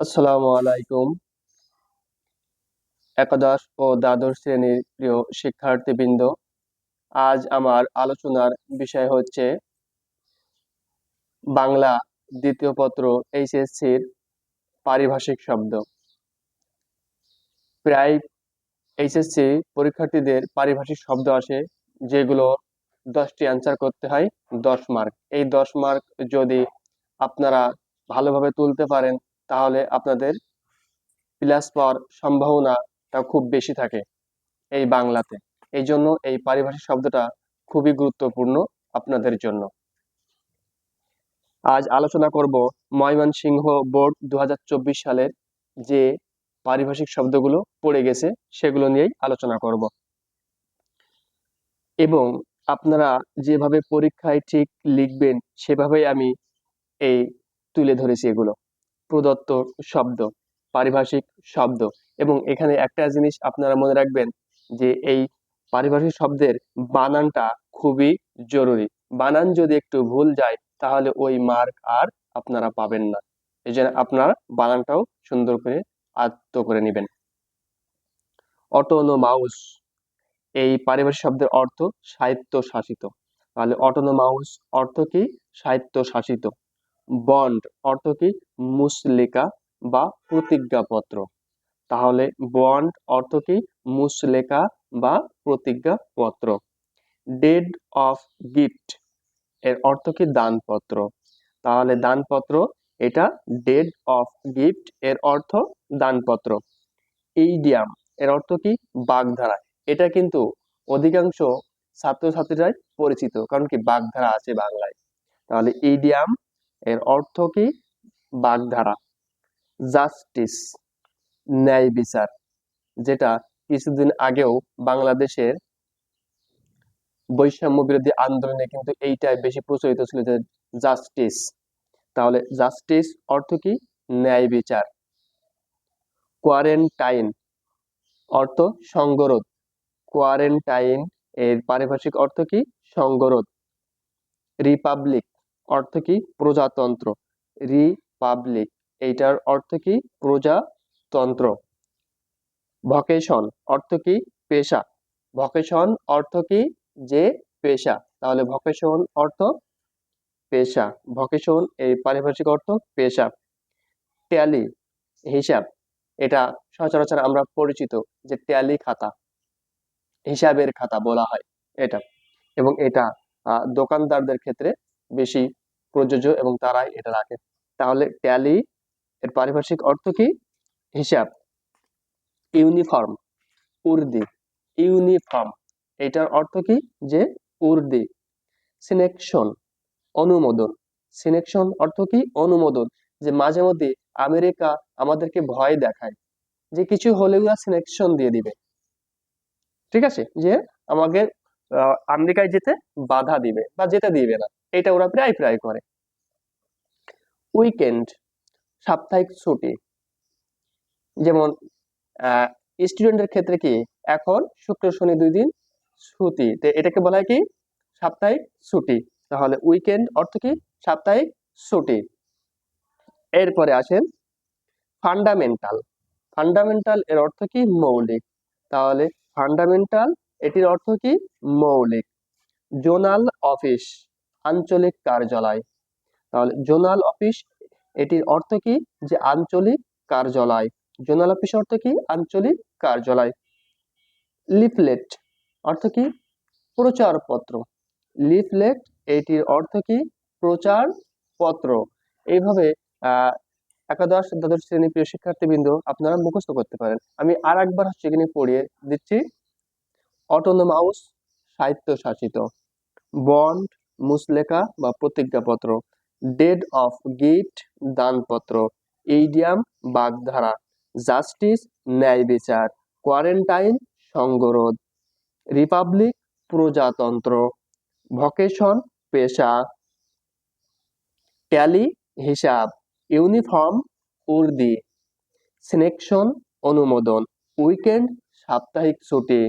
আসসালামু আলাইকুম। একাদশ ও দ্বাদশ শ্রেণির প্রিয় শিক্ষার্থীবৃন্দ, আজ আমার আলোচনার বিষয় হচ্ছে বাংলা দ্বিতীয় পত্র এইচএসসির পারিভাষিক শব্দ। প্রায় এইচএসসি পরীক্ষার্থীদের পারিভাষিক শব্দ আসে, যেগুলো দশটি অ্যান্সার করতে হয়, দশ মার্ক এই দশ মার্ক যদি আপনারা ভালোভাবে তুলতে পারেন তাহলে আপনাদের প্লাস পাওয়ার সম্ভাবনাটা খুব বেশি থাকে এই বাংলাতে। এই জন্য এই পারিভাষিক শব্দটা খুবই গুরুত্বপূর্ণ আপনাদের জন্য। আজ আলোচনা করব ময়মনসিংহ বোর্ড দু হাজার চব্বিশ সালের যে পারিভাষিক শব্দগুলো পড়ে গেছে সেগুলো নিয়েই আলোচনা করব। এবং আপনারা যেভাবে পরীক্ষায় ঠিক লিখবেন সেভাবেই আমি এই তুলে ধরেছি এগুলো। প্রদত্ত শব্দ, পারিভাষিক শব্দ। এবং এখানে একটা জিনিস আপনারা মনে রাখবেন যে এই পারিভাষিক শব্দের বানানটা খুবই জরুরি। বানান যদি একটু ভুল যায়, তাহলে ওই মার্ক আর আপনারা পাবেন না। এই জন্য আপনার বানানটাও সুন্দর করে আয়ত্ত করে নেবেন। অটোনোমাউস এই পারিভাষিক শব্দের অর্থ সাহিত্য শাসিত তাহলে অটোনোমাউস অর্থ কি? সাহিত্য শাসিত বন্ড অর্থ কি? মুসলিকা বা প্রতিজ্ঞাপত্র। তাহলে বন্ড অর্থ কি? মুসলেকা বা প্রতিজ্ঞাপত্র। ডেড অফ গিফট এর অর্থ কি? দানপত্র। তাহলে দানপত্র, এটা ডেড অফ গিফট এর অর্থ দানপত্র। এইডিয়াম এর অর্থ কি? বাগধারা। এটা কিন্তু অধিকাংশ ছাত্রছাত্রীরাই পরিচিত। কারণ কি? বাগধারা আছে বাংলায়। তাহলে ইডিয়াম এর অর্থ কি? বাগধারা। জাস্টিস, ন্যায় বিচার, যেটা কিছুদিন আগেও বাংলাদেশের বৈষম্য বিরোধী আন্দোলনে কিন্তু এইটাই বেশি প্রচলিত ছিল যে জাস্টিস। তাহলে জাস্টিস অর্থ কি? ন্যায় বিচার। কোয়ারেন্টাইন অর্থ সংগরোধ। কোয়ারেন্টাইন এর পারিভাষিক অর্থ কি? সংগরোধ। রিপাবলিক অর্থ কি? প্রজাতন্ত্র। রিপাবলিক। এইটার অর্থ কি? প্রজাতন্ত্র। ভকেশন। অর্থ কি? পেশা। ভকেশন অর্থ কি? যে পেশা। তাহলে ভকেশন অর্থ পেশা। ভকেশন এই পারিভাষিক অর্থ পেশা। ট্যালি। হিসাব। এটা সচরাচর আমরা পরিচিত যে ট্যালি খাতা। হিসাবের খাতা বলা হয় এটা। এবং এটা দোকানদারদের ক্ষেত্রে বেশি প্রযোজ্য এবং তারাই এটা রাখে। তাহলে ট্যালি এর পারিভাষিক অর্থ কি? হিসাব। ইউনিফর্ম উর্দি। ইউনিফর্ম এটার অর্থ কি? যে উর্দি। সিলেকশন অনুমোদন। সিলেকশন অর্থ কি? অনুমোদন। যে মাঝে মধ্যে আমেরিকা আমাদেরকে ভয় দেখায়। যে কিছু হলে ওরা সিলেকশন দিয়ে দিবে। ঠিক আছে? যে আমাকে আমেরিকায় যেতে বাধা দিবে বা যেতে দিবে না। এটা ওরা প্রায় প্রায় করে। উইকেন্ড সাপ্তাহিক ছুটি। যেমন স্টুডেন্টের ক্ষেত্রে কি, এখন শুক্র, শনি দুই দিন ছুটি। তো এটাকে বলা হয় কি, সাপ্তাহিক ছুটি। তাহলে উইকেন্ড অর্থ কি, সাপ্তাহিক ছুটি। এরপরে আসেন ফান্ডামেন্টাল ফান্ডামেন্টাল এর অর্থ কি, মৌলিক। তাহলে ফান্ডামেন্টাল এটির অর্থ কি, মৌলিক। জোনাল অফিস আঞ্চলিক কার্যালয়। তাহলে জোনাল অফিস, এটির অর্থ কি? যে আঞ্চলিক কার্যালয়। জোনাল অফিস অর্থ কি? আঞ্চলিক কার্যালয়। লিফলেট, অর্থ কি? প্রচারপত্র। লিফলেট, এটির অর্থ কি? প্রচার পত্র এইভাবে একাদশ, দ্বাদশ শ্রেণি প্রিয় শিক্ষার্থীবৃন্দ, আপনারা মুখস্থ করতে পারেন। আমি আর একবার হচ্ছে এখানে পড়িয়ে দিচ্ছি। অটোনোমাউস স্বায়ত্তশাসিত বন্ড মুসলেখা বা প্রতিজ্ঞাপত্র। ডেড অফ গিফট দানপত্র। এইডিয়াম বাগধারা। জাস্টিস ন্যায় বিচার। কোয়ারেন্টাইন সঙ্গরোধ রিপাবলিক প্রজাতন্ত্র। ভকেশন পেশা। ট্যালি হিসাব। ইউনিফর্ম উর্দি। সিলেকশন অনুমোদন। উইকেন্ড সাপ্তাহিক ছুটি।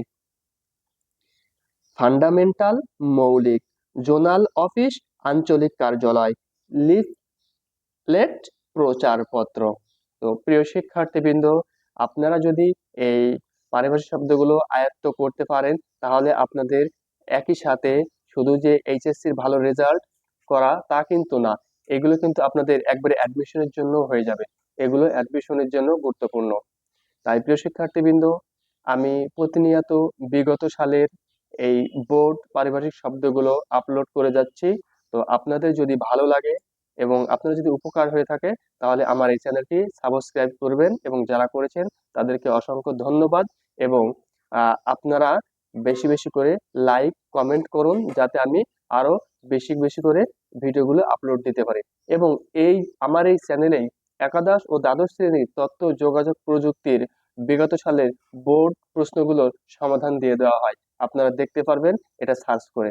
ফান্ডামেন্টাল মৌলিক। জোনাল অফিস, আঞ্চলিক কার্যালয় লিফলেট প্রচারপত্র। তো প্রিয় শিক্ষার্থীবৃন্দ, আপনারা যদি এই পারিভাষিক শব্দগুলো আয়ত্ত করতে পারেন, তাহলে আপনাদের একই সাথে শুধু যে এইচএসসির ভালো রেজাল্ট করা তা কিন্তু না, এগুলো কিন্তু আপনাদের একবারে অ্যাডমিশনের জন্য হয়ে যাবে। এগুলো অ্যাডমিশনের জন্য গুরুত্বপূর্ণ। তাই প্রিয় শিক্ষার্থীবৃন্দ, আমি প্রতিনিয়ত বিগত সালের এই বোর্ড পারিভাষিক শব্দগুলো আপলোড করে যাচ্ছি। তো আপনাদের যদি ভালো লাগে এবং আপনার যদি উপকার হয়ে থাকে, তাহলে আমার এই চ্যানেলটি সাবস্ক্রাইব করবেন এবং যারা করেছেন, তাদেরকে অসংখ্য ধন্যবাদ এবং আপনারা বেশি বেশি করে লাইক কমেন্ট করুন যাতে আমি আরও বেশি বেশি করে ভিডিওগুলো আপলোড দিতে পারি। এবং এই, আমার এই চ্যানেলেই একাদশ ও দ্বাদশ শ্রেণির তথ্য যোগাযোগ প্রযুক্তির বিগত সালের বোর্ড প্রশ্নগুলোর সমাধান দিয়ে দেওয়া হয়। আপনারা দেখতে পারবেন এটা সার্চ করে।